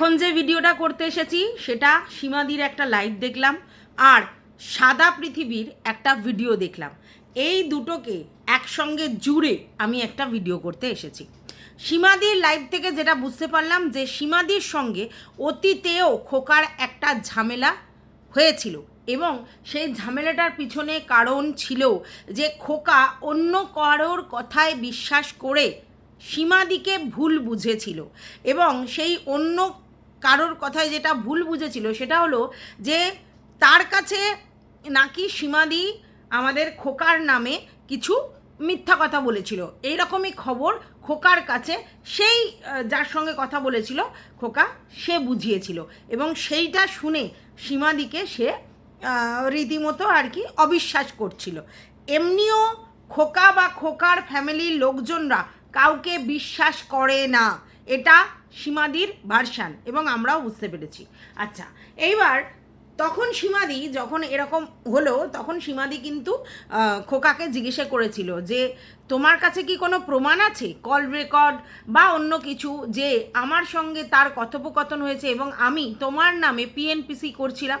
এখন যে ভিডিওটা করতে এসেছি, সেটা সীমাদির একটা লাইভ দেখলাম আর সাদা পৃথিবীর একটা ভিডিও দেখলাম। এই দুটোকে একসঙ্গে জুড়ে আমি একটা ভিডিও করতে এসেছি। সীমাদির লাইভ থেকে যেটা বুঝতে পারলাম যে সীমাদির সঙ্গে অতীতেও খোকার একটা ঝামেলা হয়েছিল এবং সেই ঝামেলাটার পিছনে কারণ ছিল যে খোকা অন্য কারোর কথায় বিশ্বাস করে সীমাদিকে ভুল বুঝেছিল এবং সেই অন্য কারোর কথায় যেটা ভুল বুঝেছিল সেটা হলো যে তার কাছে নাকি সীমাদি আমাদের খোকার নামে কিছু মিথ্যা কথা বলেছিল। এইরকমই খবর খোকার কাছে, সেই যার সঙ্গে কথা বলেছিল, খোকা সে বুঝিয়েছিল এবং সেইটা শুনে সীমাদিকে সে রীতিমতো আর কি অবিশ্বাস করছিল। এমনিও খোকা বা খোকার ফ্যামিলির লোকজনরা কাউকে বিশ্বাস করে না। এটা সীমাদির ভার্সান এবং আমরাও বুঝতে পেরেছি। আচ্ছা এইবার তখন সীমাদি যখন এরকম হলো, তখন সীমাদি কিন্তু খোকাকে জিজ্ঞাসা করেছিল যে, তোমার কাছে কি কোনো প্রমাণ আছে? কল রেকর্ড বা অন্য কিছু যে আমার সঙ্গে তার কথোপকথন হয়েছে এবং আমি তোমার নামে পিএনপিসি করছিলাম?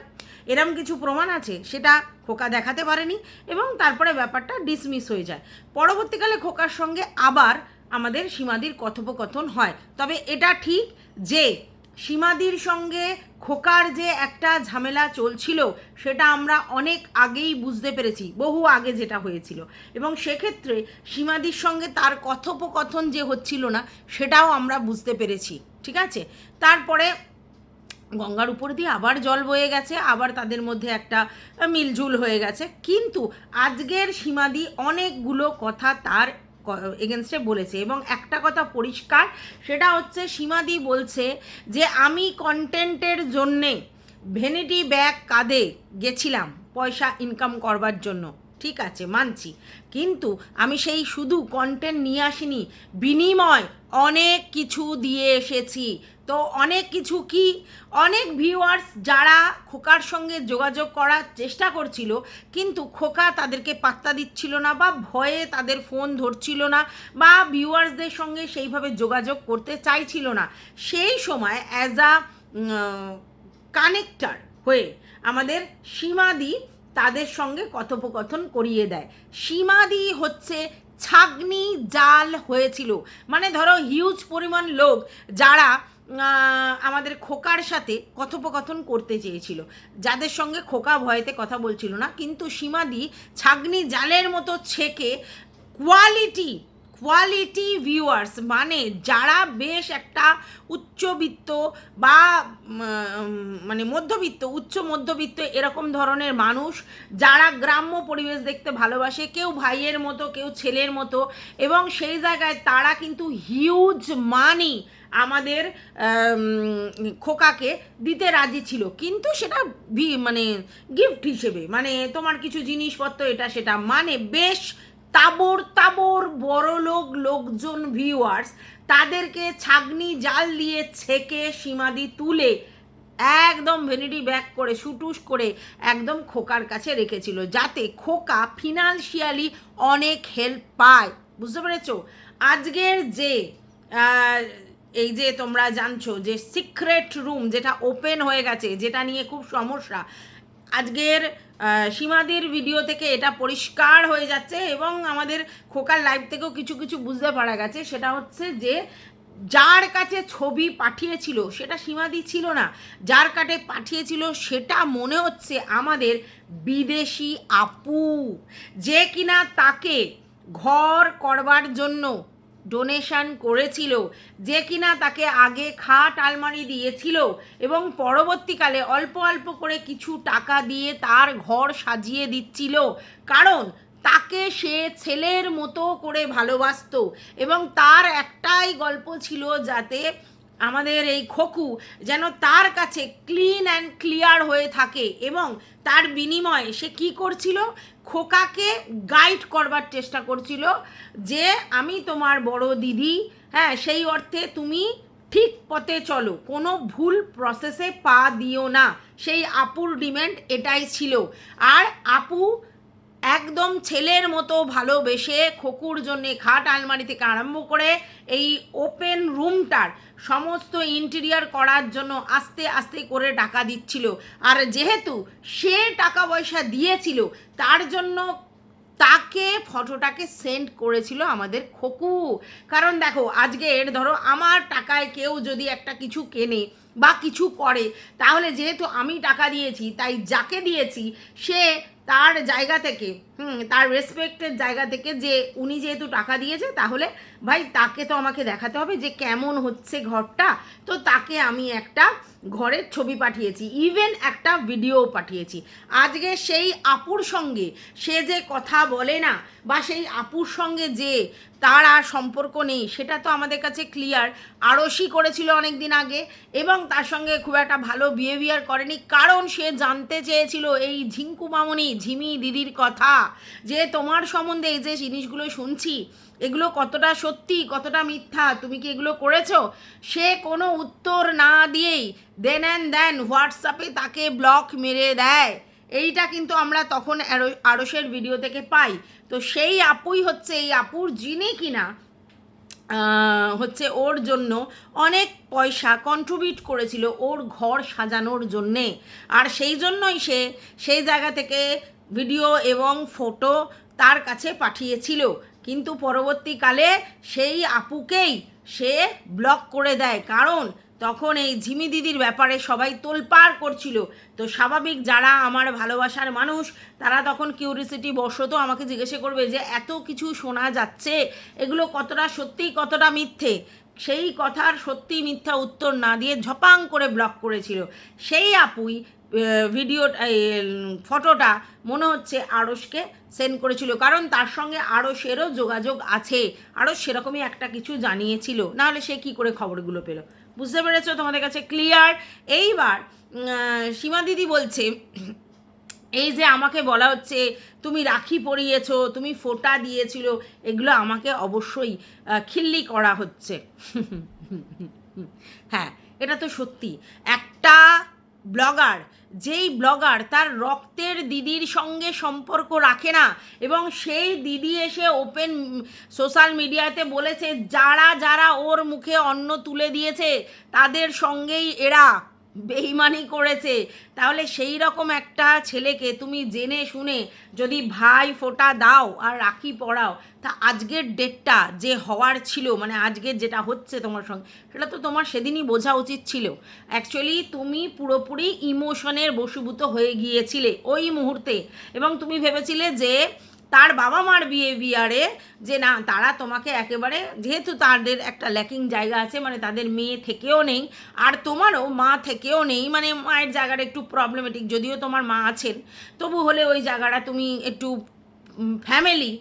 এরম কিছু প্রমাণ আছে? সেটা খোকা দেখাতে পারেনি, এবং তারপরে ব্যাপারটা ডিসমিস হয়ে যায়। পরবর্তীকালে খোকার সঙ্গে আবার আমাদের সীমাদির কথোপকথন হয়। তবে এটা ঠিক যে সীমাদির সঙ্গে খোকার যে একটা ঝামেলা চলছিল, সেটা আমরা অনেক আগেই বুঝতে পেরেছি, বহু আগে যেটা হয়েছিল। এবং সেক্ষেত্রে সীমাদির সঙ্গে তার কথোপকথন যে হচ্ছিল না, সেটাও আমরা বুঝতে পেরেছি, ঠিক আছে? তারপরে গঙ্গার উপর দিয়ে আবার জল বয়ে গেছে, আবার তাদের মধ্যে একটা মিলজুল হয়ে গেছে। কিন্তু আজকের সীমাদি অনেকগুলো কথা তার এগেনস্টে বলেছে। এবং একটা কথা পরিষ্কার, সেটা হচ্ছে সীমাদি বলছে যে, আমি কন্টেন্টের জন্যে ভেনিটি ব্যাগ কাঁধে গেছিলাম পয়সা ইনকাম করবার জন্য। ঠিক আছে, মানছি। কিন্তু আমি সেই শুধু কন্টেন্ট নিয়ে আসিনি, বিনিময় অনেক কিছু দিয়ে এসেছি। তো অনেক কিছু কি, অনেক ভিউয়ার্স যারা খোকার সঙ্গে যোগাযোগ করার চেষ্টা করছিল, কিন্তু খোকা তাদেরকে পাত্তা দিচ্ছিল না বা ভয়ে তাদের ফোন ধরছিল না বা ভিউয়ার্সদের সঙ্গে সেইভাবে যোগাযোগ করতে চাইছিল না। সেই সময় অ্যাজ আ কানেক্টার হয়ে আমাদের সীমাদি তাদের সঙ্গে কথোপকথন করিয়ে দেয়। সীমাদি হচ্ছে ছাগনি জাল হয়েছিল। মানে ধরো হিউজ পরিমাণ লোক যারা আমাদের খোকার সাথে কথোপকথন করতে চেয়েছিল। যাদের সঙ্গে খোকা ভয়েতে কথা বলছিল না, কিন্তু সীমাদি ছাগনি জালের মতো ছেকে কোয়ালিটি কোয়ালিটি ভিউয়ার্স মানে যারা বেশ একটা উচ্চবিত্ত বা মানে মধ্যবিত্ত, উচ্চ মধ্যবিত্ত এরকম ধরনের মানুষ, যারা গ্রাম্য পরিবেশ দেখতে ভালোবাসে, কেউ ভাইয়ের মতো, কেউ ছেলের মতো, এবং সেই জায়গায় তারা কিন্তু হিউজ মানি আমাদের খোকাকে দিতে রাজি ছিল। কিন্তু সেটা মানে গিফট হিসেবে মানে তোমার কিছু জিনিসপত্র এটা সেটা। মানে বেশ তাবর তাবর বড় লোক লোকজন ভিউয়ার্স তাদেরকে ছাগনি জাল দিয়ে ছেকে সীমাদি তুলে একদম ভেনিটি ব্যাক করে শুটুস করে একদম খোকার কাছে রেখেছিল, যাতে খোকা ফিনান্সিয়ালি অনেক হেল্প পায়। বুঝতে পেরেছ? আজকের যে এই যে তোমরা জানছো যে সিক্রেট রুম যেটা ওপেন হয়ে গেছে, যেটা নিয়ে খুব সমস্যা, আজকের সীমাদির ভিডিও থেকে এটা পরিষ্কার হয়ে যাচ্ছে এবং আমাদের খোকার লাইভ থেকেও কিছু কিছু বুঝতে পারা গেছে। সেটা হচ্ছে যে যার কাছে ছবি পাঠিয়েছিল সেটা সীমাদি ছিল না, যার কাটে পাঠিয়েছিল সেটা মনে হচ্ছে আমাদের বিদেশি আপু, যে কিনা তাকে ঘর করবার জন্য ডোনেশন করেছিল, যে কিনা তাকে আগে খাট আলমারি দিয়েছিল এবং পরবর্তীকালে অল্প অল্প করে কিছু টাকা দিয়ে তার ঘর সাজিয়ে দিচ্ছিল। কারণ তাকে সে ছেলের মতো করে ভালোবাসতো এবং তার একটাই গল্প ছিল যাতে আমাদের এই খোকু যেন তার কাছে ক্লিন অ্যান্ড ক্লিয়ার হয়ে থাকে এবং তার বিনিময়ে সে কি করছিল? খোকাকে গাইড করবার চেষ্টা করছিল যে, আমি তোমার বড় দিদি হ্যাঁ সেই অর্থে তুমি ঠিক পথে চলো, কোনো ভুল প্রসেসে পা দিও না। সেই আপুর ডিম্যান্ড এটাই ছিল। আর আপু একদম ছেলের মতো ভালোবেসে খকুর জন্যে খাট আলমারি থেকে আরম্ভ করে এই ওপেন রুমটার সমস্ত ইন্টেরিয়ার করার জন্য আস্তে আস্তে করে টাকা দিচ্ছিল। আর যেহেতু সে টাকা পয়সা দিয়েছিল, তার জন্য তাকে ফটোটাকে সেন্ড করেছিল আমাদের খোকু। কারণ দেখো আজকের ধরো আমার টাকায় কেউ যদি একটা কিছু কেনে বা কিছু করে, তাহলে যেহেতু আমি টাকা দিয়েছি, তাই যাকে দিয়েছি, সে তার জায়গা থেকে হুম, তার রেসপেক্টের জায়গা থেকে যে উনি যেহেতু টাকা দিয়েছে, তাহলে ভাই তাকে তো আমাকে দেখাতে হবে যে কেমন হচ্ছে ঘরটা। তো তাকে আমি একটা ঘরের ছবি পাঠিয়েছি ইভেন একটা ভিডিও পাঠিয়েছি। আজকে সেই আপুর সঙ্গে সে যে কথা বলে না, বা সেই আপুর সঙ্গে যে তার আর সম্পর্ক নেই, সেটা তো আমাদের কাছে ক্লিয়ার আড়সই করেছিল অনেক দিন আগে, এবং তার সঙ্গে খুব একটা ভালো বিহেভিয়ার করেনি, কারণ সে জানতে চেয়েছিল এই ঝিঙ্কু মামনি, ঝিমি দিদির কথা। যে তোমার সম্বন্ধে এই যে জিনিসগুলো শুনছি, এগুলো কতটা সত্যি, কতটা মিথ্যা, তুমি কি এগুলো করেছ? সে কোনো উত্তর না দিয়েই দেন অ্যান্ড দেন হোয়াটসঅ্যাপে তাকে ব্লক মেরে দেয়। এইটা কিন্তু আমরা তখন আরো- আরসের ভিডিও থেকে পাই। তো সেই আপুই হচ্ছে, এই আপুর যিনি কিনা হচ্ছে ওর জন্য অনেক পয়সা কন্ট্রিবিউট করেছিল ওর ঘর সাজানোর জন্যে। আর সেই জন্যই সে সেই জায়গা থেকে ভিডিও এবং ফটো তার কাছে পাঠিয়েছিল। কিন্তু পরবর্তীকালে সেই আপুকেই সে ব্লক করে দেয়। কারণ তখন এই ঝিমি দিদির ব্যাপারে সবাই তোলপাড় করছিল। তো স্বাভাবিক যারা আমার ভালোবাসার মানুষ, তারা তখন কিউরিসিটি বশত আমাকে জিজ্ঞাসা করবে যে, এত কিছু শোনা যাচ্ছে? এগুলো কতটা সত্যি, কতটা মিথ্যে? সেই কথার সত্যি মিথ্যা উত্তর না দিয়ে ঝপাং করে ব্লক করেছিল। সেই আপুই ভিডিও ফটোটা মনে হচ্ছে আড়সকে সেন্ড করেছিল। কারণ তার সঙ্গে আড়সেরও যোগাযোগ আছে। আরও সেরকমই একটা কিছু জানিয়েছিল। নাহলে সে কি করে খবরগুলো পেল? বুঝতে পেরেছ? তোমাদের কাছে ক্লিয়ার এইবার সীমা দিদি বলছে, এই যে আমাকে বলা হচ্ছে, তুমি রাখি পরিয়েছ, তুমি ফোটা দিয়েছিল, এগুলো আমাকে অবশ্যই খিল্লি করা হচ্ছে। হ্যাঁ এটা তো সত্যি। একটা ব্লগার, যেই ব্লগার তার রক্তের দিদির সঙ্গে সম্পর্ক রাখে না এবং সেই দিদি এসে ওপেন সোশ্যাল মিডিয়াতে বলেছে, যারা যারা ওর মুখে অন্ন তুলে দিয়েছে, তাদের সঙ্গেই এরা। বেইমানি করেছে। তাহলে সেই রকম একটা ছেলেকে তুমি জেনে শুনে যদি ভাই ফোঁটা দাও আর রাখি পড়াও তা আজকের ডেটটা যে হওয়ার ছিল মানে আজকের যেটা হচ্ছে তোমার সঙ্গে, সেটা তো তোমার সেদিনই বোঝা উচিত ছিল। অ্যাকচুয়ালি তুমি পুরোপুরি ইমোশনের বশীভূত হয়ে গিয়েছিলে ওই মুহূর্তে। এবং তুমি ভেবেছিলে যে তার বাবা মার বিহেভিয়ারে যে না, তারা তোমাকে একেবারে, যেহেতু তাদের একটা ল্যাকিং জায়গা আছে মানে তাদের মেয়ে থেকেও নেই, আর তোমারও মা থেকেও নেই মানে মায়ের জায়গাটা একটু প্রবলেমেটিক যদিও তোমার মা আছেন, তবু হলে ওই জায়গাটা তুমি একটু ফ্যামিলি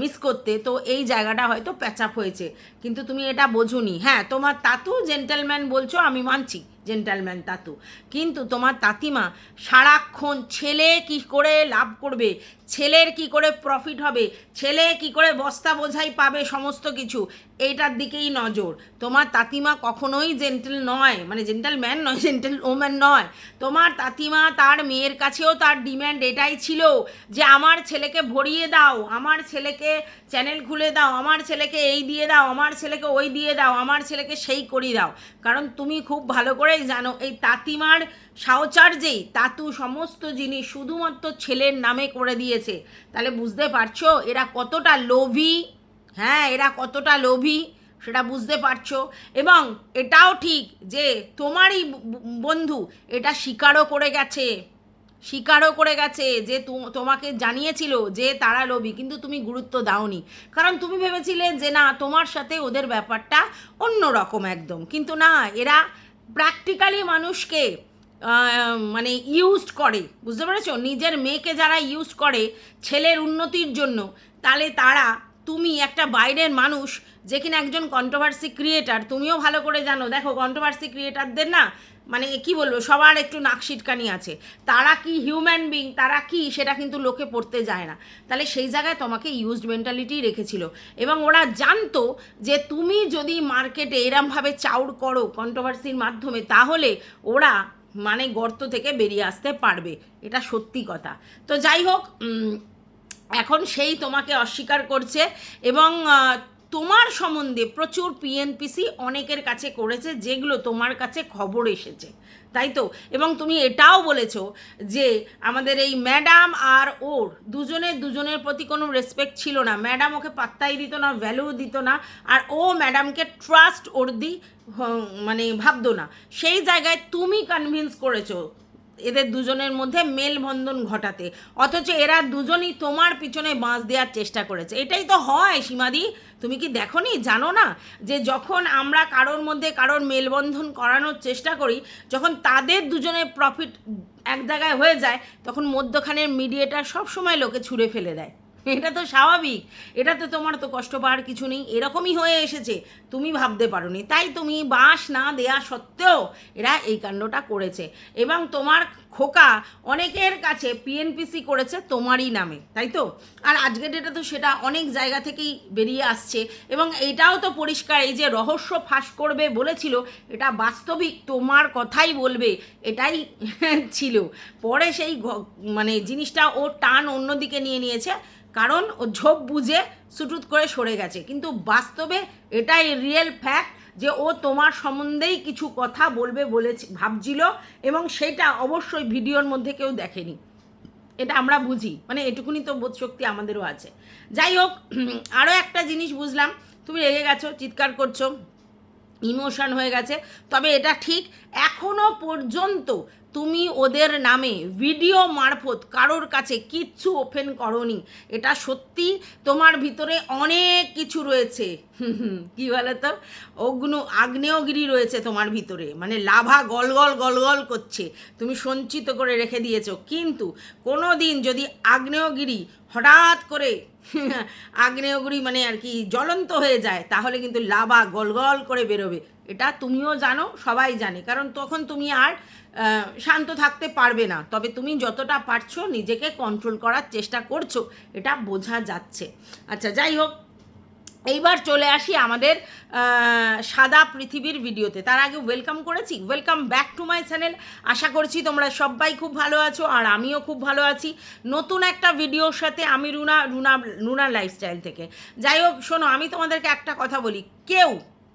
মিস করতে, তো এই জায়গাটা হয়তো প্যাচ আপ হয়েছে, কিন্তু তুমি এটা বোঝোনি। হ্যাঁ তোমার তাতু জেন্টেলম্যান বলছো, আমি মানছি জেন্টালম্যান তাতু, কিন্তু তোমার তাতিমা সারাক্ষণ ছেলে কি করে লাভ করবে? ছেলের কি করে প্রফিট হবে? ছেলে কি করে বস্তা বোঝাই পাবে সমস্ত কিছু? এইটার দিকেই নজর। তোমার তাতিমা কখনোই জেন্টেল নয়। মানে জেন্টেল ম্যান নয় জেন্টেল ওম্যান নয়। তোমার তাতিমা তার মেয়ের কাছেও তার ডিম্যান্ড এটাই ছিল যে আমার ছেলেকে ভরিয়ে দাও, আমার ছেলেকে চ্যানেল খুলে দাও, আমার ছেলেকে এই দিয়ে দাও, আমার ছেলেকে ওই দিয়ে দাও, আমার ছেলেকে সেই করিয়ে দাও। কারণ তুমি খুব ভালো করেই জানো, এই তাতিমার সাহচার্যেই তাতু সমস্ত জিনিস শুধুমাত্র ছেলের নামে করে দিয়েছে। তাহলে বুঝতে পারছ এরা কতটা লোভী? হ্যাঁ এরা কতটা লোভী সেটা বুঝতে পারছ। এবং এটাও ঠিক যে তোমারই বন্ধু এটা স্বীকারও করে গেছে। স্বীকারও করে গেছে যে তোমাকে জানিয়েছিল যে তারা লোভী, কিন্তু তুমি গুরুত্ব দাওনি। কারণ তুমি ভেবেছিলে যে না, তোমার সাথে ওদের ব্যাপারটা অন্য রকম একদম। কিন্তু না, এরা প্র্যাকটিক্যালি মানুষকে মানে ইউজড করে, বুঝতে পেরেছ? নিজের মেয়েকে যারা ইউজ করে ছেলের উন্নতির জন্য তাহলে তারা, তুমি একটা বাইরের মানুষ যে কিনা একজন কন্ট্রোভার্সি ক্রিয়েটার তুমিও ভালো করে জানো, দেখো কন্ট্রোভার্সি ক্রিয়েটারদের না মানে কি বলব, সবার একটু নাকশিটকানি আছে। তারা কি হিউম্যান বিং তারা কি, সেটা কিন্তু লোকে পড়তে যায় না। তাহলে সেই জায়গায় তোমাকে ইউজড মেন্টালিটি রেখেছিল। এবং ওরা জানতো যে তুমি যদি মার্কেটে এরমভাবে চাউর করো কন্ট্রোভার্সির মাধ্যমে, তাহলে ওরা মানে গর্ত থেকে বেরিয়ে আসতে পারবে, এটা সত্যি কথা। তো যাই হোক এখন সেই তোমাকে অস্বীকার করছে এবং তোমার সম্বন্ধে প্রচুর পিএনপিসি অনেকের কাছে করেছে, যেগুলো তোমার কাছে খবর এসেছে। তাই তো? এবং তুমি এটাও বলেছ যে আমাদের এই ম্যাডাম আর ওর দুজনের দুজনের প্রতি কোনো রেসপেক্ট ছিল না। ম্যাডাম ওকে পাত্তাই দিত না ভ্যালু দিত না, আর ও ম্যাডামকে ট্রাস্ট ওর দি মানে ভাবতো না। সেই জায়গায় তুমি কনভিন্স করেছ এদের দুজনের মধ্যে মেলবন্ধন ঘটাতে। অথচ এরা দুজনই তোমার পিছনে বাঁশ দেওয়ার চেষ্টা করেছে। এটাই তো হয়, সীমাদি। তুমি কি দেখো নি জানো না? যে যখন আমরা কারোর মধ্যে কারোর মেলবন্ধন করানোর চেষ্টা করি, যখন তাদের দুজনের প্রফিট এক জায়গায় হয়ে যায়, তখন মধ্যখানের মিডিয়েটার সবসময় লোকে ছুঁড়ে ফেলে দেয়। এটা তো স্বাভাবিক। এটা তো তোমার তো কষ্ট পাওয়ার কিছু নেই। এরকমই হয়ে এসেছে। তুমি ভাবতে পারোনি। তাই তুমি বাঁশ না দেয়া সত্ত্বেও এরা এই কাণ্ডটা করেছে। এবং তোমার খোকা অনেকের কাছে পিএনপিসি করেছে তোমারই নামে, তাই তো? আর আজকের ডেটে তো সেটা অনেক জায়গা থেকেই বেরিয়ে আসছে। এবং এটাও তো পরিষ্কার, এই যে রহস্য ফাঁস করবে বলেছিল, এটা বাস্তবিক তোমার কথাই বলবে, এটাই ছিল। পরে সেই মানে জিনিসটা ও টান অন্যদিকে নিয়ে নিয়েছে। কারণ ও ঝোপ বুঝে সুটুত করে সরে গেছে। কিন্তু বাস্তবে এটাই রিয়েল ফ্যাক্ট যে ও তোমার সম্বন্ধেই কিছু কথা বলবে বলে ভাবছিল এবং সেটা অবশ্যই ভিডিওর মধ্যে কেউ দেখেনি। এটা আমরা বুঝি মানে এটুকুনি তো বোধ শক্তি আমাদেরও আছে। যাই হোক আরও একটা জিনিস বুঝলাম। তুমি রেগে গেছো, চিৎকার করছ। ইমোশন হয়ে গেছে। তবে এটা ঠিক এখনও পর্যন্ত তুমি ওদের নামে ভিডিও মারফত কারোর কাছে কিচ্ছু ওপেন করনি। এটা সত্যি তোমার ভিতরে অনেক কিছু রয়েছে। কি বলে তো অগ্নু, আগ্নেয়গিরি রয়েছে তোমার ভিতরে। মানে লাভা গলগল গলগল করছে। তুমি সঞ্চিত করে রেখে দিয়েছ। কিন্তু কোনো দিন যদি আগ্নেয়গিরি হঠাৎ করে আগ্নেয়গিরি মানে আর কি জ্বলন্ত হয়ে যায়, তাহলে কিন্তু লাভা গলগল করে বেরোবে। এটা তুমিও জানো, সবাই জানে। কারণ তখন তুমি আর শান্ত থাকতে পারবে না। তবে তুমি যতটা পারছ নিজেকে কন্ট্রোল করার চেষ্টা করছ, এটা বোঝা যাচ্ছে। আচ্ছা যাই হোক এইবার চলে আসি আমাদের সাদা পৃথিবীর ভিডিওতে। তার আগে ওয়েলকাম করেছি welcome back to my channel আশা করছি তোমরা সবাই খুব ভালো আছো আর আমিও খুব ভালো আছি। নতুন একটা ভিডিওর সাথে আমি রুনা রুনা রুনার লাইফস্টাইল থেকে। যাই হোক, শোনো, আমি তোমাদেরকে একটা কথা বলি, কেউ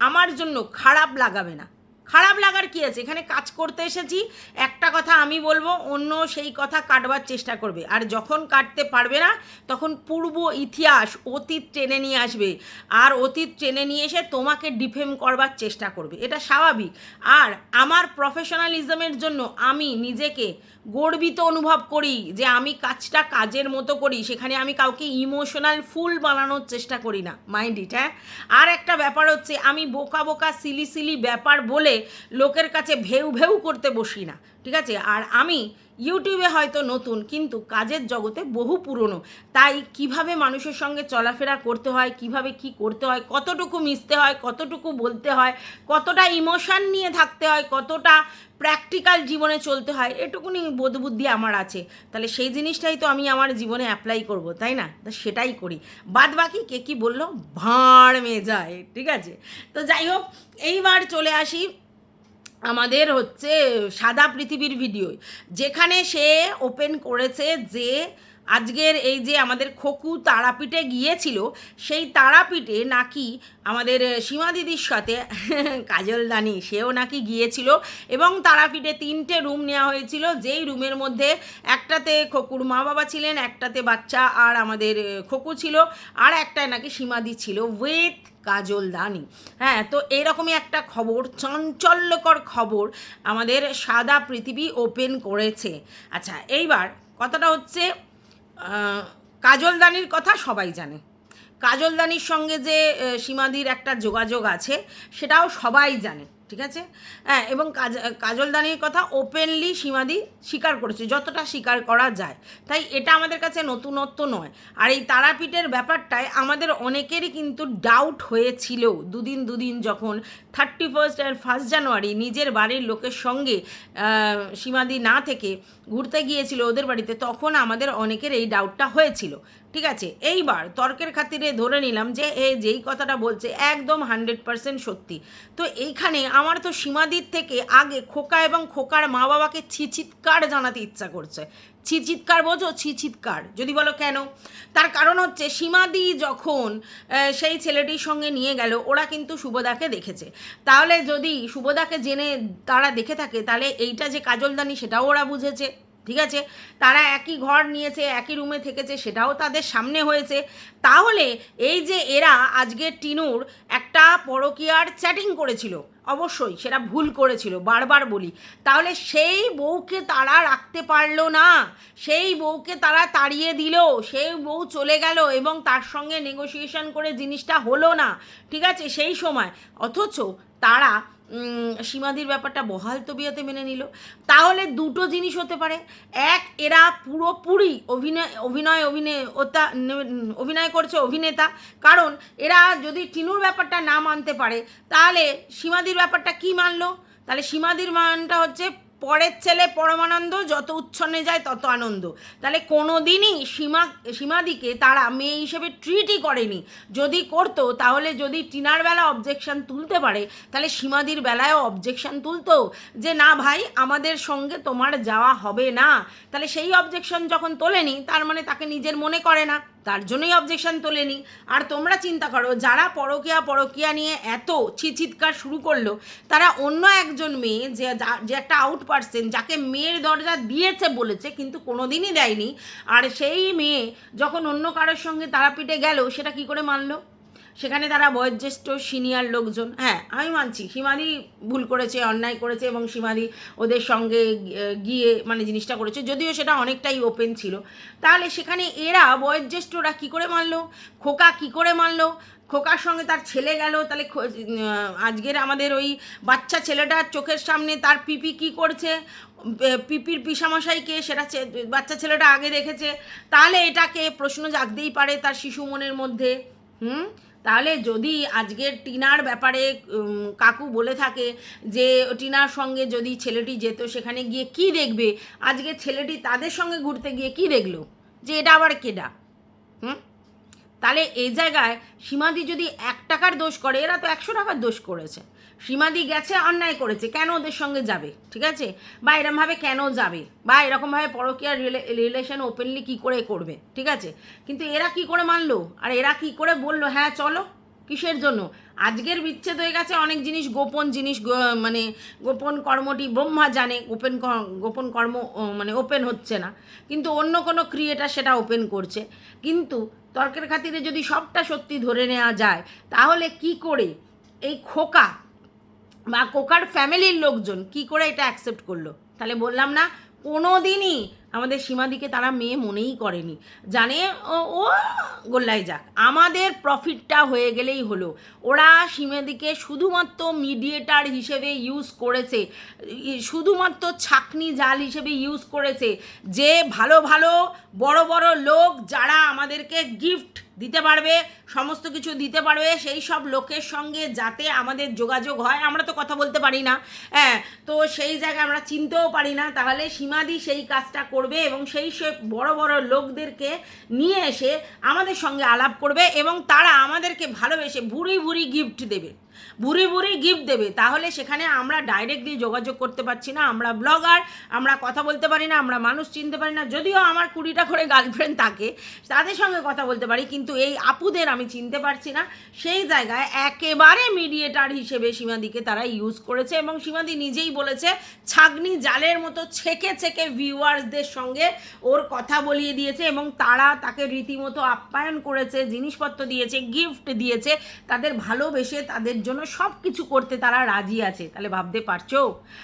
আমার জন্য খারাপ লাগাবে না। খারাপ লাগার কি আছে? এখানে কাজ করতে এসেছি, একটা কথা আমি বলব, অন্য সেই কথা কাটবার চেষ্টা করবে। আর যখন কাটতে পারবে না, তখন পূর্ব ইতিহাস অতীত টেনে নিয়ে আসবে। আর অতীত টেনে নিয়ে এসে তোমাকে ডিফেম করবার চেষ্টা করবে। এটা স্বাভাবিক। আর আমার প্রফেশনালিজমের জন্য আমি নিজেকে গর্বিত অনুভব করি যে আমি কাজটা কাজের মতো করি। সেখানে আমি কাউকে ইমোশনাল ফুল বানানোর চেষ্টা করি না। মাইন্ড ইট হ্যাঁ? আর একটা ব্যাপার হচ্ছে, আমি বোকা বোকা সিলি সিলি ব্যাপার বলে লোকের কাছে ভেউ ভেউ করতে বসি না, ঠিক আছে? আর আমি ইউটিউবে হয়তো নতুন, কিন্তু কাজের জগতে বহু পুরনো। তাই কীভাবে মানুষের সঙ্গে চলাফেরা করতে হয়, কীভাবে কি করতে হয়, কতটুকু মিশতে হয়, কতটুকু বলতে হয়, কতটা ইমোশন নিয়ে থাকতে হয়, কতটা প্র্যাকটিক্যাল জীবনে চলতে হয়, এটুকুনি বোধবুদ্ধি আমার আছে। তাহলে সেই জিনিসটাই তো আমি আমার জীবনে অ্যাপ্লাই করব, তাই না? তা সেটাই করি। বাদ বাকি কে কী বলল? ভাঁড় মেয়ে যায় ঠিক আছে? তো যাই হোক, এইবার চলে আসি আমাদের হচ্ছে সাদা পৃথিবীর ভিডিও যেখানে সে ওপেন করেছে যে আজকের এই যে আমাদের খোকু তারাপীঠে গিয়েছিল, সেই তারাপীঠে নাকি আমাদের সীমা দিদির সাথে, কাজল দানি, সেও নাকি গিয়েছিল এবং তারাপীঠে তিনটে রুম নেওয়া হয়েছিল। যেই রুমের মধ্যে একটাতে খোকুর মা বাবা ছিলেন, একটাতে বাচ্চা আর আমাদের খোকু ছিল, আর একটায় নাকি সীমাদি ছিল উইথ কাজল দানি। হ্যাঁ তো এরকমই একটা খবর, চাঞ্চল্যকর খবর আমাদের সাদা পৃথিবী ওপেন করেছে। আচ্ছা এইবার কথাটা হচ্ছে কাজলদানির কথা সবাই জানে। কাজলদানির সঙ্গে যে সীমাদির একটা যোগাযোগ আছে সেটাও সবাই জানে। ঠিক আছে? হ্যাঁ এবং কাজ কাজলদানির কথা ওপেনলি সীমাদি স্বীকার করেছে, যতটা স্বীকার করা যায়। তাই এটা আমাদের কাছে নতুনত্ব নয়। আর এই তারাপীঠের ব্যাপারটায় আমাদের অনেকেরই কিন্তু ডাউট হয়েছিল দুদিন দুদিন যখন থার্টি ফার্স্ট আর ফার্স্ট জানুয়ারি নিজের বাড়ির লোকের সঙ্গে সীমাদি না থেকে ঘুরতে গিয়েছিল ওদের বাড়িতে, তখন আমাদের অনেকের এই ডাউটটা হয়েছিল। ঠিক আছে? এইবার তর্কের খাতিরে ধরে নিলাম যে এ যেই কথাটা বলছে একদম হান্ড্রেড পার্সেন্ট সত্যি। তো এইখানে আমার তো সীমাদির থেকে আগে খোকা এবং খোকার মা বাবাকে ছিচিৎকার জানাতে ইচ্ছা করছে। ছিচিৎকার বোঝো ছিচিৎকার যদি বলো কেন? তার কারণ হচ্ছে সীমাদি যখন সেই ছেলেটির সঙ্গে নিয়ে গেল, ওরা কিন্তু শুভদাকে দেখেছে। তাহলে যদি শুভদাকে জেনে তারা দেখে থাকে, তাহলে এইটা যে কাজলদানি সেটাও ওরা বুঝেছে। ঠিক আছে? তারা একই ঘর নিয়েছে, একই রুমে থেকেছে, সেটাও তাদের সামনে হয়েছে। তাহলে এই যে এরা আজকে টিনুর একটা পরকীয়ার চ্যাটিং করেছিল, অবশ্যই সেটা ভুল করেছিল, বারবার বলি। তাহলে সেই বউকে তারা রাখতে পারল না, সেই বউকে তারা তাড়িয়ে দিল, সেই বউ চলে গেল এবং তার সঙ্গে নেগোসিয়েশন করে জিনিসটা হলো না, ঠিক আছে? সেই সময় অথচ তারা সীমাদির ব্যাপারটা বহাল তবিয়াতে মেনে নিল। তাহলে দুটো জিনিস হতে পারে। এক, এরা পুরোপুরি অভিনয় অভিনয়, অভিনেতা, অভিনয় করছে অভিনেতা। কারণ এরা যদি টিনুর ব্যাপারটা না মানতে পারে, তাহলে সীমাদির ব্যাপারটা কি মানলো? তাহলে সীমাদির মানটা হচ্ছে পরের ছেলে পরমানন্দ, যত উচ্ছন্নে যায় তত আনন্দ। তাহলে কোনো দিনই সীমা, সীমাদিকে তারা মেয়ে হিসেবে ট্রিটই করেনি। যদি করতো, তাহলে যদি টিনার বেলা অবজেকশন তুলতে পারে, তাহলে সীমাদির বেলায়ও অবজেকশন তুলতো যে, না ভাই, আমাদের সঙ্গে তোমার যাওয়া হবে না। তাহলে সেই অবজেকশন যখন তোলেনি, তার মানে তাকে নিজের মনে করে না। তার জন্যই অবজেকশন তোলেনি। আর তোমরা চিন্তা করো, যারা পরকিয়া পরকিয়া নিয়ে এত ছিচিৎকার শুরু করল, তারা অন্য একজন মেয়ে যে যা- একটা আউট পার্সেন যাকে মেয়ের দরজা দিয়েছে বলেছে, কিন্তু কোনো দিনই দেয়নি। আর সেই মেয়ে যখন অন্য কারোর সঙ্গে তারাপীঠে গেল, সেটা কি করে মানলো? সেখানে তারা বয়োজ্যেষ্ঠ সিনিয়র লোকজন হ্যাঁ আমি মানছি, সীমাদি ভুল করেছে, অন্যায় করেছে এবং সীমাদি ওদের সঙ্গে গিয়ে মানে জিনিসটা করেছে, যদিও সেটা অনেকটাই ওপেন ছিল। তাহলে সেখানে এরা বয়োজ্যেষ্ঠরা কী করে মানলো? খোকা কী করে মানলো? খোকার সঙ্গে তার ছেলে গেল, তাহলে আজকের আমাদের ওই বাচ্চা ছেলেটার চোখের সামনে তার পিপি কি করছে? পিপির পিসামশাইকে সেটা বাচ্চা ছেলেটা আগে দেখেছে। তাহলে এটাকে প্রশ্ন জাগতেই পারে তার শিশু মনের মধ্যে, হুম? তাহলে যদি আজকের টিনার ব্যাপারে কাকু বলে থাকে যে, টিনার সঙ্গে যদি ছেলেটি যেত, সেখানে গিয়ে কি দেখবে? আজকে ছেলেটি তাদের সঙ্গে ঘুরতে গিয়ে কি দেখল? যে এটা আবার কেডা? হুম? তাহলে এই জায়গায় সীমাদি যদি এক টাকার দোষ করে, এরা তো একশো টাকার দোষ করেছে। সীমাদি গেছে, অন্যায় করেছে, কেন ওদের সঙ্গে যাবে? ঠিক আছে? বা এরমভাবে কেন যাবে? বা এরকমভাবে পরকীয়ার রিলেশন ওপেনলি কি করে করবে? ঠিক আছে? কিন্তু এরা কি করে মানলো? আর এরা কি করে বলল? হ্যাঁ চলো। কিসের জন্য? আজকের বিচ্ছেদ হয়ে গেছে, অনেক জিনিস গোপন জিনিস মানে গোপন কর্মটি ব্রহ্মা জানে ওপেন গোপন কর্ম মানে ওপেন হচ্ছে না। কিন্তু অন্য কোনো ক্রিয়েটার সেটা ওপেন করছে। কিন্তু তর্কের খাতিরে যদি সবটা সত্যি ধরে নেওয়া যায়, তাহলে কি করে এই খোকা বা কোকার ফ্যামিলির লোকজন কি করে এটা অ্যাকসেপ্ট করল? তাহলে বললাম না কোনো দিনই আমাদের সীমাদিকে তারা মেয়ে মনেই করেনি। জানে, ও গোল্লাই যাক। আমাদের প্রফিটটা হয়ে গেলেই হলো। ওরা সীমাদিকে শুধুমাত্র মিডিয়েটার হিসেবে ইউজ করেছে শুধুমাত্র ছাকনি জাল হিসেবে ইউজ করেছে। যে ভালো ভালো বড় বড় লোক যারা আমাদেরকে গিফট দিতে পারবে, সমস্ত কিছু দিতে পারবে, সেই সব লোকের সঙ্গে যাতে আমাদের যোগাযোগ হয়, আমরা তো কথা বলতে পারি না। হ্যাঁ তো সেই জায়গায় আমরা চিনতেও পারি না, তাহলে সীমাদি সেই কাজটা করবে এবং সেই সে বড় বড় লোকদেরকে নিয়ে এসে আমাদের সঙ্গে আলাপ করবে এবং তারা আমাদেরকে ভালোবেসে ভুরি ভুরি গিফট দেবে। ভুরি ভুরি গিফট দেবে। তাহলে সেখানে আমরা ডাইরেক্টলি যোগাযোগ করতে পারছি না, আমরা ব্লগার আমরা কথা বলতে পারি না, আমরা মানুষ চিনতে পারি না, যদিও আমার কুড়িটা করে গার্লফ্রেন্ড থাকে, তাদের সঙ্গে কথা বলতে পারি, কিন্তু এই আপুদের আমি চিনতে পারছি না। সেই জায়গায় একেবারে মিডিয়েটার হিসেবে সীমাদিকে তারা ইউজ করেছে এবং সীমাদি নিজেই বলেছে, ছাগনি জালের মতো ছেকে ছেকে ভিউয়ার্সদের সঙ্গে ওর কথা বলিয়ে দিয়েছে এবং তারা তাকে রীতিমতো আপ্যায়ন করেছে, জিনিসপত্র দিয়েছে গিফট দিয়েছে, তাদের ভালোবেসে তাদের জন্য সব কিছু করতে তারা রাজি আছে। তাহলে ভাবতে পারছ?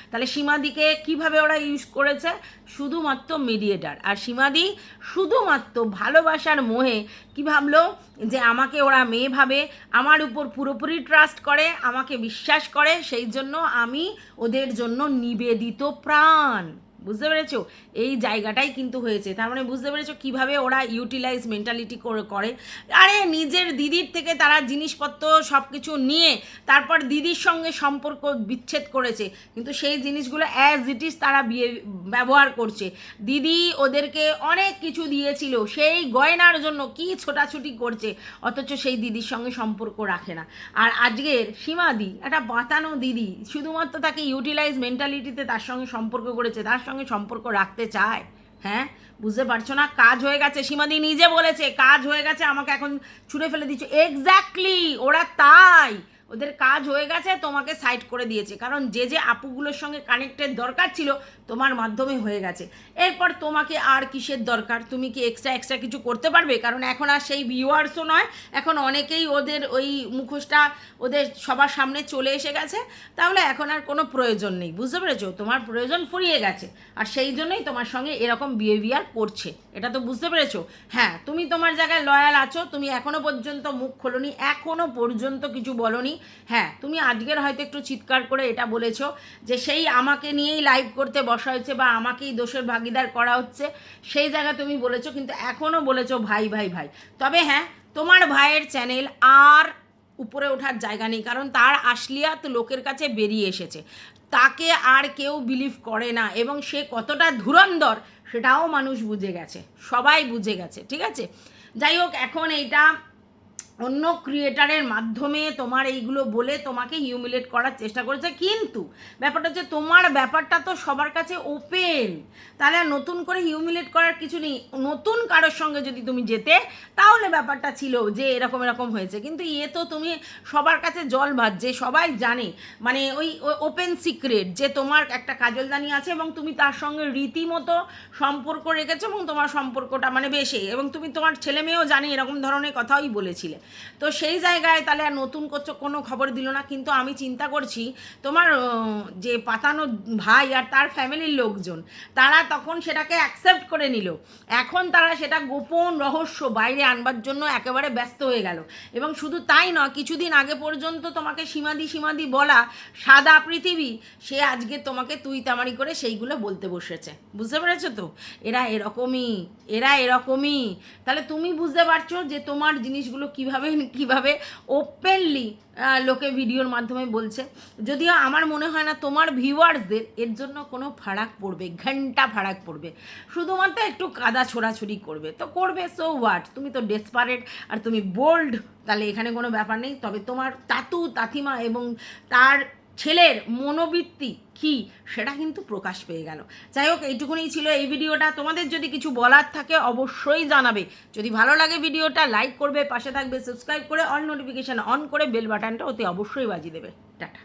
তাহলে সীমাদিকে কীভাবে ওরা ইউজ করেছে? শুধুমাত্র মিডিয়েটার আর সীমাদি শুধুমাত্র ভালোবাসার মোহে কি ভাবলো? যে আমাকে ওরা মেয়ে ভাবে, আমার উপর পুরোপুরি ট্রাস্ট করে, আমাকে বিশ্বাস করে, সেই জন্য আমি ওদের জন্য নিবেদিত প্রাণ। বুঝতে পেরেছ? এই জায়গাটাই কিন্তু হয়েছে। তার মানে বুঝতে পেরেছ কীভাবে ওরা ইউটিলাইজ মেন্টালিটি করে করে। আরে নিজের দিদির থেকে তারা জিনিসপত্র সব কিছু নিয়ে তারপর দিদির সঙ্গে সম্পর্ক বিচ্ছেদ করেছে। কিন্তু সেই জিনিসগুলো অ্যাজ ইট ইজ তারা বিয়ে, ব্যবহার করছে। দিদি ওদেরকে অনেক কিছু দিয়েছিল। সেই গয়নার জন্য কি ছোটাছুটি করছে। অথচ সেই দিদির সঙ্গে সম্পর্ক রাখে না। আর আজকের সীমাদি, একটা বাঁচানো দিদি, শুধুমাত্র তাকে ইউটিলাইজ মেন্টালিটিতে তার সঙ্গে সম্পর্ক করেছে। তার সঙ্গে সম্পর্ক রাখতে চায়। হ্যাঁ? বুঝতে পারছ না? কাজ হয়ে গেছে। সীমাদি নিজে বলেছে, কাজ হয়ে গেছে, আমাকে এখন ছুঁড়ে ফেলে দিচ্ছ। এক্স্যাক্টলি ওরা তাই। ওদের কাজ হয়ে গেছে, তোমাকে সাইড করে দিয়েছে। কারণ যে যে আপুগুলোর সঙ্গে কানেক্টের দরকার ছিল, তোমার মাধ্যমে হয়ে গেছে। এরপর তোমাকে আর কিসের দরকার? তুমি কি এক্সট্রা এক্সট্রা কিছু করতে পারবে? কারণ এখন আর সেই ভিউয়ার্সও নয়, এখন অনেকেই ওদের ওই মুখোশটা ওদের সবার সামনে চলে এসে গেছে। তাহলে এখন আর কোনো প্রয়োজন নেই, বুঝতে পেরেছ? তোমার প্রয়োজন ফুরিয়ে গেছে। আর সেই জন্যই তোমার সঙ্গে এরকম বিহেভিয়ার করছে। এটা তো বুঝতে পেরেছ? হ্যাঁ তুমি তোমার জায়গায় লয়াল আছো, তুমি এখনও পর্যন্ত মুখ খোলনি, এখনও পর্যন্ত কিছু বলনি। হ্যাঁ তুমি আজকের হয়তো একটু চিৎকার করে এটা বলেছ যে সেই আমাকে নিয়েই লাইভ করতে বসা হয়েছে বা আমাকেই দোষের ভাগিদার করা হচ্ছে, সেই জায়গায় তুমি বলেছ, কিন্তু এখনও বলেছ ভাই ভাই ভাই। তবে হ্যাঁ তোমার ভাইয়ের চ্যানেল আর উপরে ওঠার জায়গা নেই, কারণ তার আসলিয়াত লোকের কাছে বেরিয়ে এসেছে। তাকে আর কেউ বিলিভ করে না এবং সে কতটা ধুরন্ধর, সেটাও মানুষ বুঝে গেছে, সবাই বুঝে গেছে, ঠিক আছে? যাই হোক, এখন এইটা অন্য ক্রিয়েটারের মাধ্যমে তোমার এইগুলো বলে তোমাকে হিউমিলেট করার চেষ্টা করেছে। কিন্তু ব্যাপারটা হচ্ছে তোমার ব্যাপারটা তো সবার কাছে ওপেন তাহলে নতুন করে হিউমিলেট করার কিছু নেই। নতুন কারোর সঙ্গে যদি তুমি যেতে, তাহলে ব্যাপারটা ছিল যে এরকম এরকম হয়েছে। কিন্তু ইয়ে তো তুমি সবার কাছে জল ভাজছে, সবাই জানে। মানে ওই ওপেন সিক্রেট যে তোমার একটা কাজলদানি আছে এবং তুমি তার সঙ্গে রীতিমতো সম্পর্ক রেখেছো এবং তোমার সম্পর্কটা মানে বেশি। এবং তুমি তোমার ছেলে মেয়েও জানে এরকম ধরনের কথাই বলেছিলে। তো সেই জায়গায় তাহলে আর নতুন করছ, কোনো খবর দিল না। কিন্তু আমি চিন্তা করছি, তোমার যে পাতানো ভাই আর তার ফ্যামিলির লোকজন, তারা তখন সেটাকে অ্যাকসেপ্ট করে নিল। এখন তারা সেটা গোপন রহস্য বাইরে আনবার জন্য একেবারে ব্যস্ত হয়ে গেল। এবং শুধু তাই নয়, কিছুদিন আগে পর্যন্ত তোমাকে সীমাদি সীমাদি বলা সাদা পৃথিবী, সে আজকে তোমাকে তুই তামারি করে সেইগুলো বলতে বসেছে। বুঝতে পেরেছ তো? এরা এরকমই এরা এরকমই। তাহলে তুমি বুঝতে পারছ যে তোমার জিনিসগুলো কীভাবে কীভাবে ওপেনলি লোকে ভিডিওর মাধ্যমে বলছে। যদিও আমার মনে হয় না তোমার ভিউয়ার্সদের এর জন্য কোনো ফারাক পড়বে, ঘণ্টা ফারাক পড়বে। শুধুমাত্র একটু কাদা ছোড়াছুড়ি করবে। তো করবে সো হোয়াট তুমি তো ডেসপারেট আর তুমি বোল্ড তাহলে এখানে কোনো ব্যাপার নেই। তবে তোমার তাতু, তাতিমা এবং তার ছেলের মনোবৃত্তি কি সেটা কিন্তু প্রকাশ পেয়ে গেল। যাই হোক, এইটুকুনি ছিল এই ভিডিওটা। তোমাদের যদি কিছু বলার থাকে অবশ্যই জানাবে। যদি ভালো লাগে ভিডিওটা লাইক করবে, পাশে থাকবে সাবস্ক্রাইব করে অল নোটিফিকেশান অন করে বেল বাটনটা অতি অবশ্যই বাজিয়ে দেবে। টাটা।